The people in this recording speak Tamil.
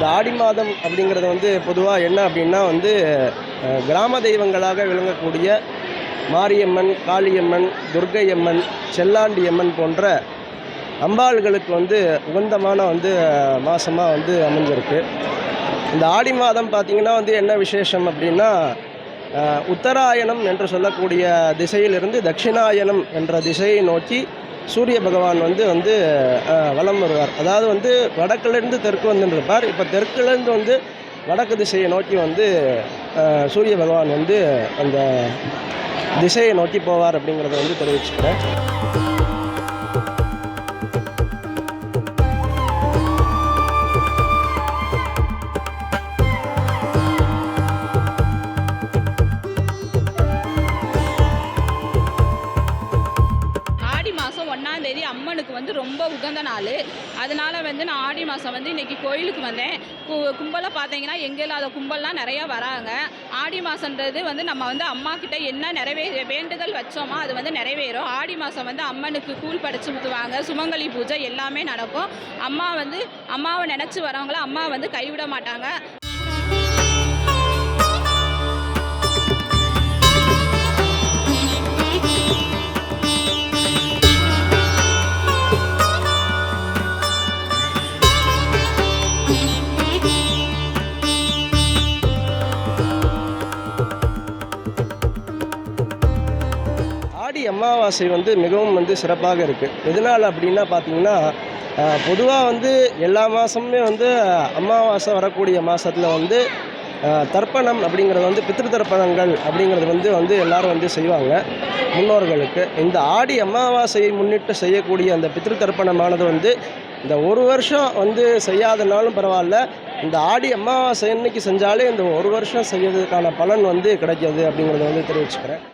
இந்த ஆடி மாதம் அப்படிங்கிறது வந்து பொதுவாக என்ன அப்படின்னா வந்து கிராம தெய்வங்களாக விளங்கக்கூடிய மாரியம்மன் காளியம்மன் துர்க்கையம்மன் செல்லாண்டியம்மன் போன்ற அம்பாள்களுக்கு வந்து உகந்தமான வந்து மாதமாக வந்து அமைஞ்சிருக்கு. இந்த ஆடி மாதம் பார்த்திங்கன்னா வந்து என்ன விசேஷம் அப்படின்னா உத்தராயணம் என்று சொல்லக்கூடிய திசையிலிருந்து தட்சிணாயனம் என்ற திசையை நோக்கி சூரிய பகவான் வந்து வந்து வலம் வருவார் அதாவது வந்து வடக்குலேருந்து தெற்கு வந்துருப்பார் இப்போ தெற்குலேருந்து வந்து வடக்கு திசையை நோக்கி வந்து சூரிய பகவான் வந்து அந்த திசையை நோக்கி போவார் அப்படிங்கிறத வந்து தெரிவிச்சுக்கிறேன். ஒன்றாந்தேதி ஒன்றாம் தேதி அம்மனுக்கு வந்து ரொம்ப உகந்த நாள். அதனால வந்து நான் ஆடி மாதம் வந்து இன்னைக்கு கோயிலுக்கு வந்தேன். கு கும்பலை பார்த்தீங்கன்னா எங்கே இல்லாத கும்பல்லாம் நிறையா வராங்க. ஆடி மாதன்றது வந்து நம்ம வந்து அம்மா கிட்ட என்ன நிறைவே வேண்டுதல் வச்சோமோ அது வந்து நிறைவேறும். ஆடி மாதம் வந்து அம்மனுக்கு கூழ் படைச்சு ஊற்றுவாங்க சுமங்கலி பூஜை எல்லாமே நடக்கும். அம்மா வந்து அம்மாவை நினச்சி வரவங்கள அம்மா வந்து கைவிட மாட்டாங்க. ஆடி அமாவாசை வந்து மிகவும் வந்து சிறப்பாக இருக்குது எதனால் அப்படின்னா பார்த்தீங்கன்னா பொதுவாக வந்து எல்லா மாதமுமே வந்து அமாவாசை வரக்கூடிய மாதத்தில் வந்து தர்ப்பணம் அப்படிங்கிறது வந்து பித்திரு தர்ப்பணங்கள் அப்படிங்கிறது வந்து வந்து எல்லாரும் வந்து செய்வாங்க. முன்னோர்களுக்கு இந்த ஆடி அமாவாசையை முன்னிட்டு செய்யக்கூடிய அந்த பித்திரு தர்ப்பணமானது வந்து இந்த ஒரு வருஷம் வந்து செய்யாதனாலும் பரவாயில்ல இந்த ஆடி அமாவாசை அன்னைக்கு செஞ்சாலே இந்த ஒரு வருஷம் செய்யறதுக்கான பலன் வந்து கிடைக்கிது அப்படிங்கிறத வந்து தெரிவிச்சுக்கிறேன்.